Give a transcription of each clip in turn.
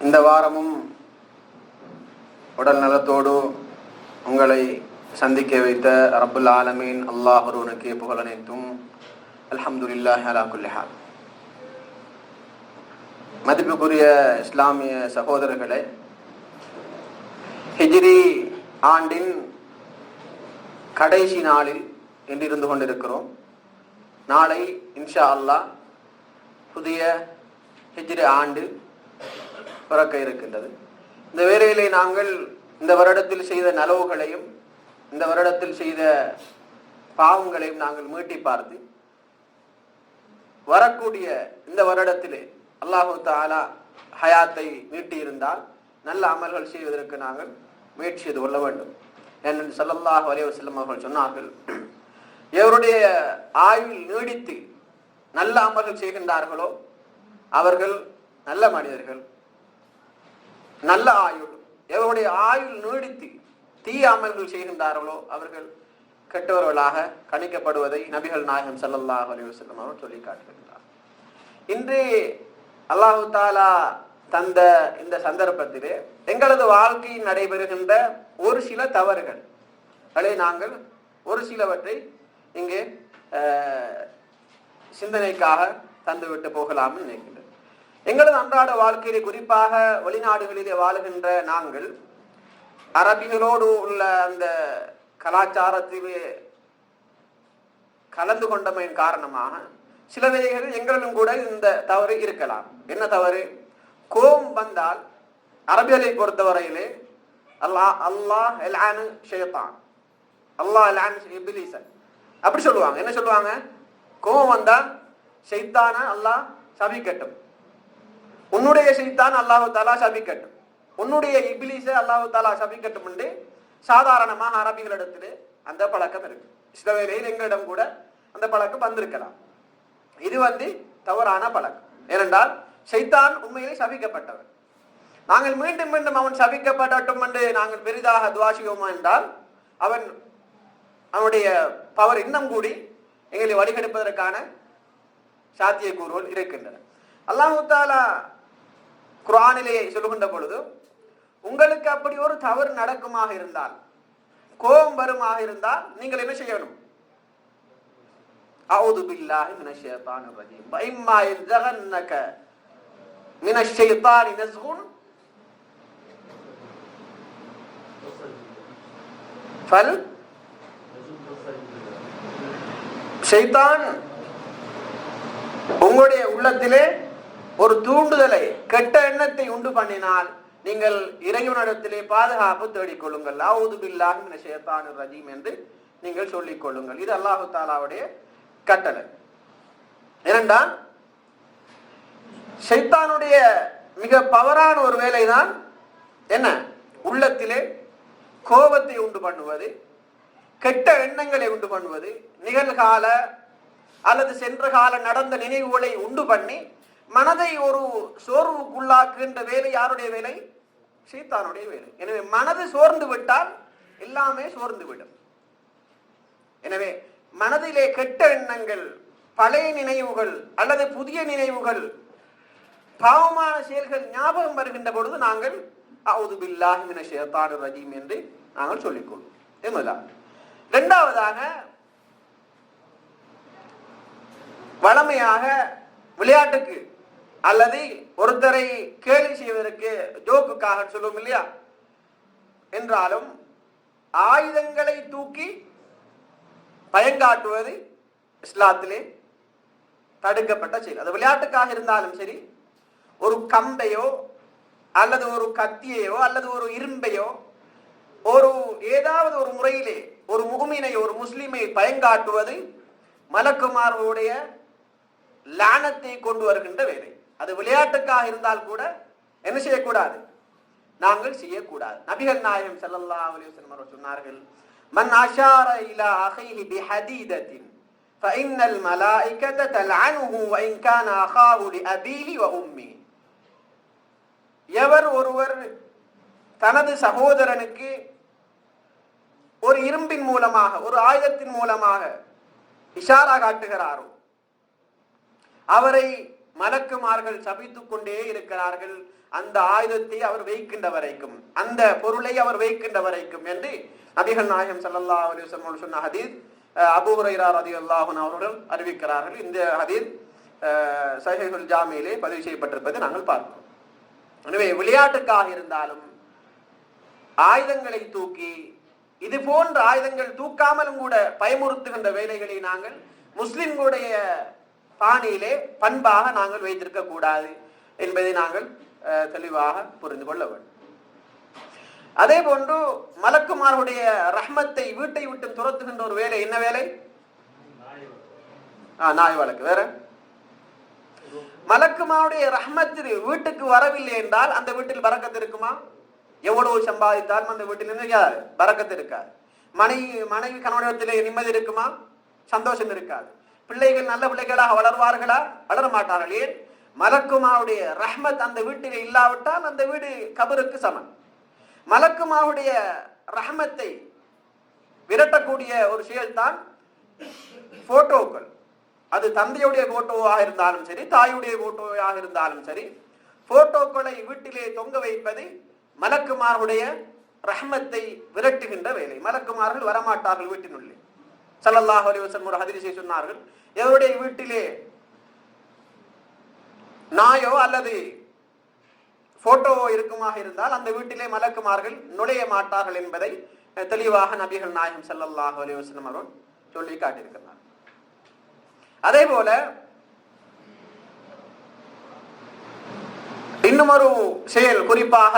இந்த வாரமும் உடல் நலத்தோடு உங்களை சந்திக்க வைத்த ரபுல் ஆலமீன் அல்லாஹ் ஒருவனுக்கு புகழ் அனைத்தும். அல்ஹம்துலில்லாஹ் அலா மதிப்புக்குரிய இஸ்லாமிய சகோதரர்களே ஹிஜ்ரி ஆண்டின் கடைசி நாளில் என்றிருந்து இருந்து கொண்டிருக்கிறோம். நாளை இன்ஷா அல்லாஹ் புதிய ஹிஜ்ரி ஆண்டு பிறக்க இருக்கின்றது. இந்த வேலையிலே நாங்கள் இந்த வருடத்தில் செய்த நலவுகளையும் இந்த வருடத்தில் செய்த பாவங்களையும் நாங்கள் மீட்டி பார்த்து வரக்கூடிய இந்த வருடத்திலே அல்லாஹு தாலா ஹயாத்தை மீட்டியிருந்தால் நல்ல அமல்கள் செய்வதற்கு நாங்கள் முயற்சி செய்து கொள்ள வேண்டும். என்று ஸல்லல்லாஹு அலைஹி செல்லும் அவர்கள் சொன்னார்கள் எவருடைய ஆயுள் நீடித்து நல்ல அமல்கள் செய்கின்றார்களோ அவர்கள் நல்ல மனிதர்கள். நல்ல ஆயுள். எவருடைய ஆயுள் நீடித்து தீய அமல்கள் செய்கின்றார்களோ அவர்கள் கெட்டவர்களாக கணிக்கப்படுவதை நபிகள் நாயகம் சல்லல்லாஹ் அலைஹி வஸல்லம் அவர் சொல்லி காட்டுகின்றார் இன்று அல்லாஹு தாலா தந்த இந்த சந்தர்ப்பத்திலே எங்களது வாழ்க்கையில் நடைபெறுகின்ற ஒரு சில தவறுகள். அதை நாங்கள் ஒரு சிலவற்றை இங்கே சிந்தனைக்காக தந்துவிட்டு போகலாம்னு நினைக்கின்றேன் எங்களது அன்றாட வாழ்க்கையிலே குறிப்பாக வெளிநாடுகளிலே வாழுகின்ற நாங்கள் அரபிகளோடு உள்ள அந்த கலாச்சாரத்திலே கலந்து கொண்டமையின் காரணமாக சில வேளைகளில் எங்களிலும் கூட இந்த தவறு இருக்கலாம். என்ன தவறு? கோபம் வந்தால் அரபியலை பொறுத்தவரையிலே அல்லாஹ் அல்லாஹ் எலானு ஷேத்தான். அல்லாஹ் எலானு இபிலிசன் அப்படி சொல்லுவாங்க. என்ன சொல்லுவாங்க? கோபம் வந்தால் ஷைத்தான அல்லாஹ் சபிக்கட்டும். உன்னுடைய சைத்தான் அல்லாஹு தாலா சபிக்கட்டும் உன்னுடைய இபிலிஸை அல்லாஹு தாலா சபிக்கட்டும் என்று சாதாரணமாக அரபிகளிடத்தில் அந்த பழக்கம் இருக்கு. சில வேளையில் எங்களிடம் கூட அந்த பழக்கம் வந்திருக்கலாம். இது வந்து தவறான பழக்கம். ஏனென்றால் சைத்தான் உண்மையிலே சபிக்கப்பட்டவர். நாங்கள் மீண்டும் மீண்டும் அவன் சபிக்கப்படட்டும் என்று நாங்கள் பெரிதாக துவாசியோமா என்றால் அவன் அவனுடைய பவர் இன்னும் கூடி எங்களை வழிகெடுப்பதற்கான சாத்தியக்கூறுகள் இருக்கின்றன. அல்லாஹு தாலா குரானிலேயே சொல்லுகின்ற பொழுது உங்களுக்கு அப்படி ஒரு தவறு நடக்குமாக இருந்தால் கோபம் வருமாக இருந்தால் நீங்கள் என்ன செய்யணும்? அவுது பில்லாஹி மின ரஜீம். பைம்மா இல்தகன்னக மின ஷேத்தானி நஸ்குன். ஃபல்? ஷைத்தான் உங்களுடைய உள்ளத்திலே ஒரு தூண்டுதலை கெட்ட எண்ணத்தை உண்டு பண்ணினால் நீங்கள் இறைவனிடத்திலே பாதுகாப்பு தேடிக்கொள்ளுங்கள். அவுது பில்லாஹி மின ரஜீம் என்று நீங்கள் சொல்லிக் கொள்ளுங்கள். இது அல்லாஹு தாலாவுடைய கட்டளை. இரண்டாம் ஷைத்தானுடைய மிக பவரான ஒரு வேலைதான் என்ன? உள்ளத்திலே கோபத்தை உண்டு பண்ணுவது கெட்ட எண்ணங்களை உண்டு பண்ணுவது நிகழ்கால அல்லது சென்ற கால நடந்த நினைவுகளை உண்டு பண்ணி மனதை ஒரு சோர்வுக்குள்ளாக்குகின்ற வேலை யாருடைய வேலை? சீத்தானுடைய வேலை. எனவே மனது சோர்ந்து விட்டால் எல்லாமே சோர்ந்து விடும். எனவே மனதிலே கெட்ட எண்ணங்கள் பழைய நினைவுகள் அல்லது புதிய நினைவுகள் பாவமான செயல்கள் ஞாபகம் வருகின்ற பொழுது நாங்கள் அவுது பில்லாஹிமின மின ரஜீம் என்று நாங்கள் சொல்லிக்கொள்வோம் என்பதுதான் இரண்டாவதாக வளமையாக விளையாட்டுக்கு அல்லது ஒருத்தரை கேலி செய்வதற்கு ஜோக்குக்காக சொல்லுவோம் இல்லையா? என்றாலும் ஆயுதங்களை தூக்கி பயங்காட்டுவது இஸ்லாத்திலே தடுக்கப்பட்ட செயல். அது விளையாட்டுக்காக இருந்தாலும் சரி ஒரு கம்பையோ அல்லது ஒரு கத்தியையோ அல்லது ஒரு இரும்பையோ ஒரு ஏதாவது ஒரு முறையிலே ஒரு முகமீனை ஒரு முஸ்லிமை பயங்காட்டுவது மலக்குமார்களுடைய லானத்தை கொண்டு வருகின்ற வேலை. அது விளையாட்டுக்காக இருந்தால் கூட என்ன செய்யக்கூடாது நாங்கள் செய்யக்கூடாது நபிகள் நாயகம் ஸல்லல்லாஹு அலைஹி வஸல்லம் அவர்கள் சொன்னார்கள் மன் அஷார இலா அஹீஹி பிஹதீதத்தின் فإن الملائكة تلعنه وإن كان أخاه لأبيه وأمه எவர் ஒருவர் தனது சகோதரனுக்கு ஒரு இரும்பின் மூலமாக ஒரு ஆயுதத்தின் மூலமாக இஷாரா காட்டுகிறாரோ அவரை மலக்குமார்கள் சபித்துக் கொண்டே இருக்கிறார்கள். அந்த ஆயுதத்தை அவர் வைக்கின்ற வரைக்கும் அந்த பொருளை அவர் வைக்கின்ற வரைக்கும் என்று நபிகள் நாயகம் சல்லா அலைஹி சொன்ன ஹதீத் அஹ், அபூ ஹுரைரா அவர்கள் அறிவிக்கிறார்கள். இந்த ஹதீத் அஹ், ஜாமியிலே பதிவு செய்யப்பட்டிருப்பதை நாங்கள் பார்க்கிறோம் எனவே விளையாட்டுக்காக இருந்தாலும் ஆயுதங்களை தூக்கி இது போன்ற ஆயுதங்கள் தூக்காமலும் கூட பயமுறுத்துகின்ற வேலைகளை நாங்கள் முஸ்லிம்களுடைய பாணியிலே பண்பாக நாங்கள் வைத்திருக்க கூடாது என்பதை நாங்கள் தெளிவாக புரிந்து கொள்ள வேண்டும். அதே போன்று மலக்குமாருடைய ரஹ்மத்தை வீட்டை விட்டு துரத்துகின்ற ஒரு வேலை என்ன வேலை? ஆஹ் நாய் வழக்கு வேற? மலக்குமாவுடைய ரஹ்மத்து வீட்டுக்கு வரவில்லை என்றால் அந்த வீட்டில் பறக்கத்து இருக்குமா? எவ்வளவு சம்பாதித்தாலும் அந்த வீட்டில் இருந்து பறக்கத்து இருக்காது. மனைவி மனைவி கணவனத்திலே நிம்மதி இருக்குமா? சந்தோஷம் இருக்காது. பிள்ளைகள் நல்ல பிள்ளைகளாக வளர்வார்களா? வளர மாட்டார்கள் ஏன் மலக்குமாவுடைய ரஹ்மத் அந்த வீட்டில் இல்லாவிட்டால் அந்த வீடு கபருக்கு சமம். மலக்குமாவுடைய ரஹ்மத்தை விரட்டக்கூடிய ஒரு செயல்தான் போட்டோக்கள். அது தந்தையுடைய போட்டோவாக இருந்தாலும் சரி தாயுடைய போட்டோவாக இருந்தாலும் சரி போட்டோக்களை வீட்டிலே தொங்க வைப்பது மலக்குமாருடைய ரஹ்மத்தை விரட்டுகின்ற வேலை. மலக்குமார்கள் வரமாட்டார்கள் வீட்டினுள்ளே. சல்லல்லாஹ் அலிவசன் வஸல்லம் ஒரு ஹதீஸை சொன்னார்கள். எவருடைய வீட்டிலே நாயோ அல்லது போட்டோவோ இருக்குமாக இருந்தால் அந்த வீட்டிலே மலக்குமார்கள் நுழைய மாட்டார்கள் என்பதை தெளிவாக நபிகள் நாயகம் ஸல்லல்லாஹு அலைஹி அவர்கள் சொல்லி காட்டியிருக்கிறார். அதே போல இன்னுமொரு செயல் குறிப்பாக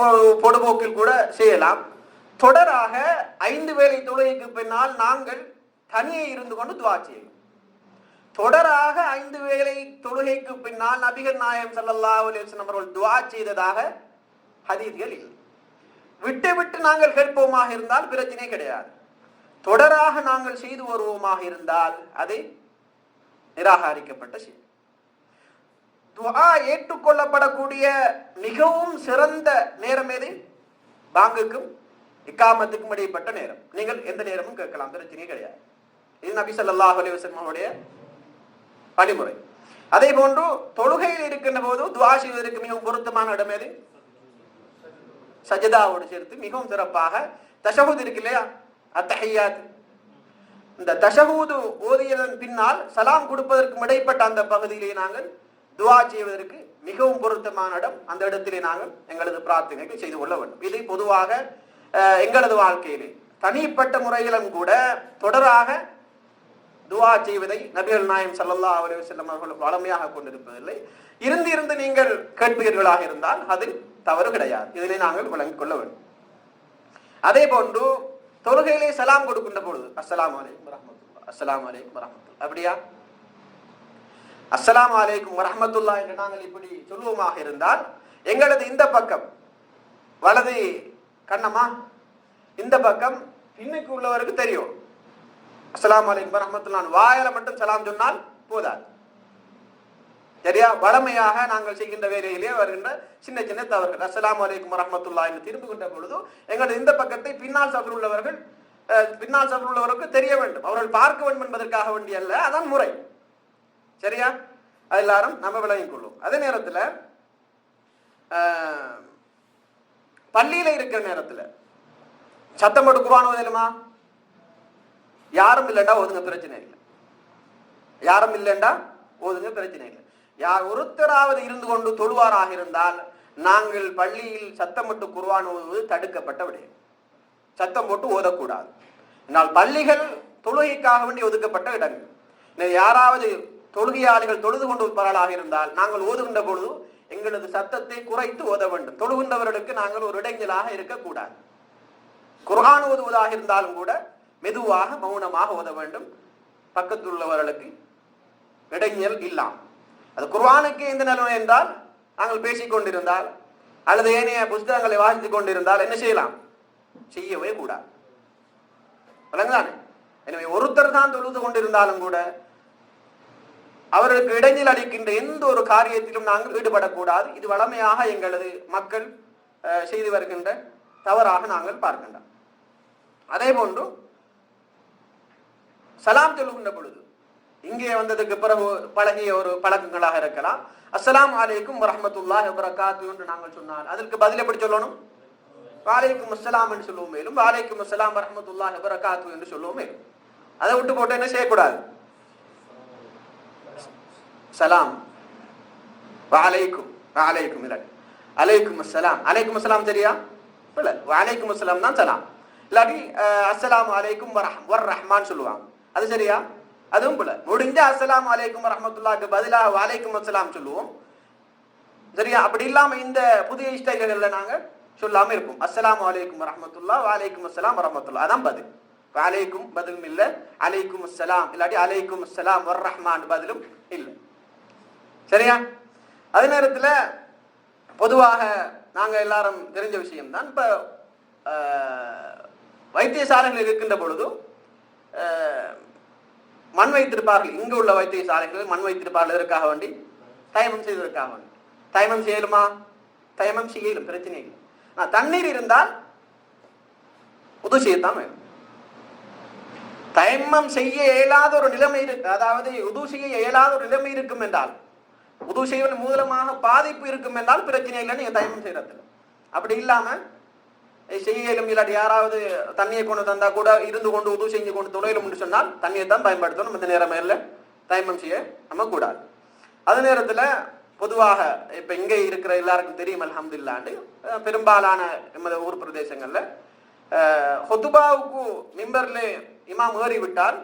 ஒரு பொடுபோக்கில் கூட செய்யலாம். தொடராக ஐந்து வேலை தொழுகைக்கு பின்னால் நாங்கள் தனியே இருந்து கொண்டு துவா செய்யலாம் தொடராக ஐந்து வேலை தொழுகைக்கு பின்னால் நபிகள் நாயம் சல்லா அலைஹி அவர்கள் துவா செய்ததாக ஹதீதிகள் இல்லை. விட்டு விட்டு நாங்கள் கேட்போமாக இருந்தால் பிரச்சனை கிடையாது. தொடராக நாங்கள் செய்து வருவோமாக இருந்தால் அது நிராகரிக்கப்பட்ட செய்தி துவா ஏற்றுக்கொள்ளப்படக்கூடிய மிகவும் சிறந்த நேரம் எது? பாங்குக்கும் இக்காமத்துக்கும் இடைப்பட்ட நேரம். நீங்கள் எந்த நேரமும் கேட்கலாம். பிரச்சனையே கிடையாது. இது நபி சல்லாஹ் அலைஹி வழிமுறை அதே போன்று தொழுகையில் இருக்கின்ற போது துவா செய்வதற்கு மிகவும் பொருத்தமான இடம் எது? சஜிதாவோடு சேர்த்து மிகவும் சிறப்பாக தசகுத் இருக்கு இல்லையா? அத்தகையாது இந்த தசகூது ஓதியதன் பின்னால் சலாம் கொடுப்பதற்கு இடைப்பட்ட அந்த பகுதியிலே நாங்கள் துவா செய்வதற்கு மிகவும் பொருத்தமான இடம். அந்த இடத்திலே நாங்கள் எங்களது பிரார்த்தனைகள் செய்து கொள்ள வேண்டும். இது பொதுவாக எங்களது வாழ்க்கையிலே. தனிப்பட்ட முறையிலும் கூட தொடராக துவா செய்வதை நபிகள் நாயம் சல்லல்லா அலைஹி வஸல்லம் அவர்கள் வளமையாக கொண்டிருப்பதில்லை. இருந்து இருந்து நீங்கள் கேட்பீர்களாக இருந்தால் அதில் தவறு கிடையாது. இதனை நாங்கள் விளங்கிக் கொள்ள வேண்டும். அதே போன்று தொழுகையிலே சலாம் கொடுக்கின்ற பொழுது அஸ்லாம் அலைக்கும் வரமத்துல்லா அஸ்லாம் அலைக்கும் வரஹ்மத்துல்லாஹ். அப்படியா? அஸ்லாம் அலைக்கும் வரமத்துல்லா என்று நாங்கள் இப்படி சொல்லுவோமாக இருந்தால் எங்களது இந்த பக்கம் வலது கண்ணம்மா இந்த பக்கம் இன்னைக்கு உள்ளவருக்கு தெரியும். அஸ்லாம் அலைக்கும் ரஹமத்துல்லான் வாயில மட்டும் சலாம் சொன்னால் போதாது. சரியா? வளமையாக நாங்கள் செய்கின்ற வேலையிலே வருகின்ற சின்ன சின்ன தவறுகள். அஸ்லாம் அலைக்கும் ரஹமத்துல்லா என்று திரும்புகின்ற பொழுது எங்களது இந்த பக்கத்தை பின்னால் சபர் உள்ளவர்கள் பின்னால் சபர் உள்ளவருக்கு தெரிய வேண்டும். அவர்கள் பார்க்க வேண்டும் என்பதற்காக வேண்டிய அல்ல அதான் முறை. சரியா? அது எல்லாரும் நம்ம விளங்கிக் கொள்ளும். அதே நேரத்துல பள்ளியில இருக்கிற நேரத்துல. சத்தம் போட்டு குர்ஆன் ஓதலுமா யாரும் இல்லைண்டா ஒதுங்க பிரச்சனை இல்லை. யாரும் இல்லைண்டா ஓதுங்க பிரச்சனை இல்லை. யார் ஒருத்தராவது இருந்து கொண்டு தொழுவாராக இருந்தால் நாங்கள் பள்ளியில் சத்தமிட்டு குர்ஆன் ஓதுவது தடுக்கப்பட்ட விடயம். சத்தம் போட்டு ஓதக்கூடாது. ஆனால் பள்ளிகள் தொழுகைக்காக வேண்டி ஒதுக்கப்பட்ட இடங்கள். யாராவது தொழுகையாளிகள் தொழுது கொண்டு இருப்பவர்களாக இருந்தால் நாங்கள் ஓதுகின்ற பொழுது எங்களது சத்தத்தை குறைத்து ஓத வேண்டும். தொழுகின்றவர்களுக்கு நாங்கள் ஒரு இடைஞ்சலாக இருக்கக்கூடாது. குரான் ஓதுவதாக இருந்தாலும் கூட மெதுவாக மௌனமாக ஓத வேண்டும். பக்கத்தில் உள்ளவர்களுக்கு இடைஞ்சல் இல்லாம். அது குர்வானுக்கு எந்த நிலைமை என்றால் நாங்கள் பேசிக் கொண்டிருந்தால் அல்லது ஏனைய புஸ்தகங்களை வாசித்து கொண்டிருந்தால் என்ன செய்யலாம்? செய்யவே கூடாது. விளங்குதானே? எனவே ஒருத்தர் தான் தொழுது கொண்டிருந்தாலும் கூட அவர்களுக்கு இடைஞ்சல் அளிக்கின்ற எந்த ஒரு காரியத்திலும் நாங்கள் ஈடுபடக்கூடாது. இது வளமையாக எங்களது மக்கள் செய்து வருகின்ற தவறாக நாங்கள் பார்க்கின்றோம். அதே போன்று சலாம் சொல்லுகின்ற பொழுது இங்கே வந்ததுக்கு பிறகு பழகிய ஒரு பழக்கங்களாக இருக்கலாம். அஸ்லாம் அலைக்கும் வரமத்துல்லா வரகாத்து என்று நாங்கள் சொன்னால் அதற்கு பதில் எப்படி சொல்லணும்? வாலைக்கும் அஸ்ஸலாம் என்று சொல்லுவோம் மேலும் வாலைக்கும் அஸ்ஸலாம் வரமத்துல்லா வரகாத்து என்று சொல்லுவோம் மேலும். அதை விட்டு போட்டு என்ன செய்யக்கூடாது? சலாம் வாலைக்கும் வாலைக்கும் இல்லை அலைக்கும் அஸ்லாம் அலைக்கும் அஸ்லாம் சரியா இல்லை வாலைக்கும் அஸ்லாம் தான் சலாம் இல்லாட்டி அஸ்லாம் அலைக்கும் வர் ரஹ்மான் சொல்லுவாங்க அது சரியா அதுவும் போல முடிஞ்ச அஸ்லாம் அலைக்கும் ரஹமத்துல்லாக்கு பதிலாக வலைக்கும் அஸ்லாம் சொல்லுவோம் சரியா அப்படி இல்லாம இந்த புதிய ஸ்டைல்கள்ல நாங்க சொல்லாம இருப்போம் அஸ்லாம் அலைக்கும் ரஹமத்துல்லா வலைக்கும் அஸ்லாம் வரஹ்மத்துல்லா அதான் பதில் வலைக்கும் பதிலும் இல்லை அலைக்கும் அஸ்லாம் இல்லாட்டி அலைக்கும் அஸ்லாம் வர் ரஹ்மான் பதிலும் இல்லை சரியா? அதே நேரத்தில் பொதுவாக நாங்கள் எல்லாரும் தெரிஞ்ச விஷயம்தான். இப்போ வைத்தியசாலைகள் இருக்கின்ற பொழுது மண் வைத்திருப்பார்கள். இங்கு உள்ள வைத்தியசாலைகள் மண் வைத்திருப்பார்கள் இதற்காக வேண்டி தயமம் செய்வதற்காக வேண்டி. தயமம் செய்யலுமா? தயமம் செய்யலும் பிரச்சனை இல்லை. ஆனால் தண்ணீர் இருந்தால் உது செய்யத்தான் வேணும். தயமம் செய்ய இயலாத ஒரு நிலைமை இருக்கு. அதாவது உது செய்ய இயலாத ஒரு நிலைமை இருக்கும் என்றால் உதவு செய்வதன் மூலமாக பாதிப்பு இருக்கும் என்றால் பிரச்சனை இல்லை நீங்க தயமம் செய்யறதுல அப்படி இல்லாம செய்யலும் செய்ய இல்லாட்டி யாராவது தண்ணியை கொண்டு தந்தா கூட இருந்து கொண்டு உது செஞ்சு கொண்டு தொழிலும் சொன்னால் தண்ணியை தான் பயன்படுத்தணும். இந்த நேரம் இல்லை. தயமம் செய்ய நம்ம கூடாது. அதே நேரத்துல பொதுவாக இப்ப இங்க இருக்கிற எல்லாருக்கும் தெரியும் அல்ஹம்துலில்லாண்டு அஹ், பெரும்பாலான எமது ஊர் பிரதேசங்கள்ல ஹொதுபாவுக்கு ஹுதுபாவுக்கு மிம்பர்ல இமாம் ஏறி விட்டால்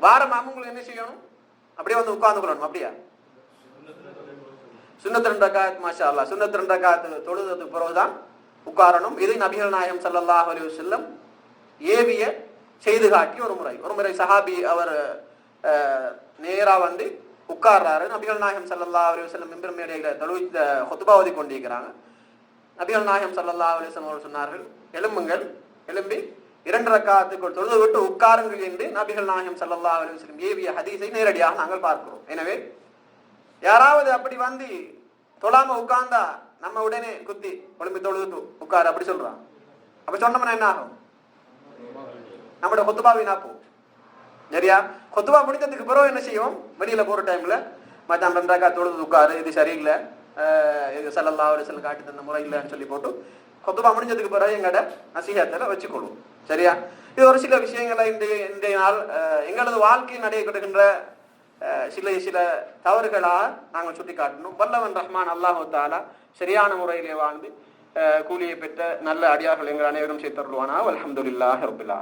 வார என்ன செய்யணும்? அப்படியே வந்து உட்கார்ந்து கொள்ளணும் அப்படியா? சுண்ணத் ரெண்டு மாஷா அல்லாஹ் சுன்னத் ரெண்டு ரக்காத் தொழுததுக்கு பிறகுதான் உட்காரணும் இது நபிகள் நாயகம் ஸல்லல்லாஹு அலி செல்லம் ஏவிய செய்து காட்டி ஒரு முறை. ஒரு முறை சஹாபி அவர் நேராக வந்து உட்கார்றாரு நபிகள் நாயகம் ஸல்லல்லாஹு அலி வஸல்லம் மிம்பர் மேடையில தொழு ஹுத்பா ஓதி கொண்டிருக்கிறாங்க. நபிகள் நாயகம் ஸல்லல்லாஹு அலி செல்லம் அவர்கள் சொன்னார்கள் எலும்புங்கள் எழும்பி இரண்டு ரக்காத்துக்கு தொழுது விட்டு உட்காருங்கள் என்று நபிகள் நாயகம் ஸல்லல்லாஹு அலி வஸல்லம் ஏவிய ஹதீஸை நேரடியாக நாங்கள் பார்க்கிறோம். எனவே யாராவது அப்படி வந்து தொழாம உட்கார்ந்தா நம்ம உடனே குத்தி ஒளிம்பி தொழுது உட்காரு அப்படி சொல்றான். அப்ப சொன்னோம்னா என்ன ஆகும்? நம்மளோட கொத்துபா வீணா சரியா? கொத்துபா முடிஞ்சதுக்கு பிறகு என்ன செய்வோம் வெளியில போற டைம்ல மச்சான் ரெண்டாக்கா தொழுது உட்காரு இது சரியில்லை. இது செல்லல்லா ஒரு சில காட்டி தந்த முறை இல்லைன்னு சொல்லி போட்டு கொத்துபா முடிஞ்சதுக்கு பிறகு எங்கட நசீகத்தில் வச்சுக்கொள்வோம். சரியா? இது ஒரு சில விஷயங்களை இன்றைய இன்றைய நாள் எங்களது வாழ்க்கையில் நடைபெறுகின்ற சில சில தவறுகளாக நாங்கள் சுட்டி காட்டணும் வல்லவன் ரஹ்மான் அல்லாஹு தாலா சரியான முறையிலே வாழ்ந்து கூலியை பெற்ற நல்ல அடியார்கள் எங்கள் அனைவரும் சேர்த்தருள்வானா அலமதுல்லாஹ் ரபுல்லா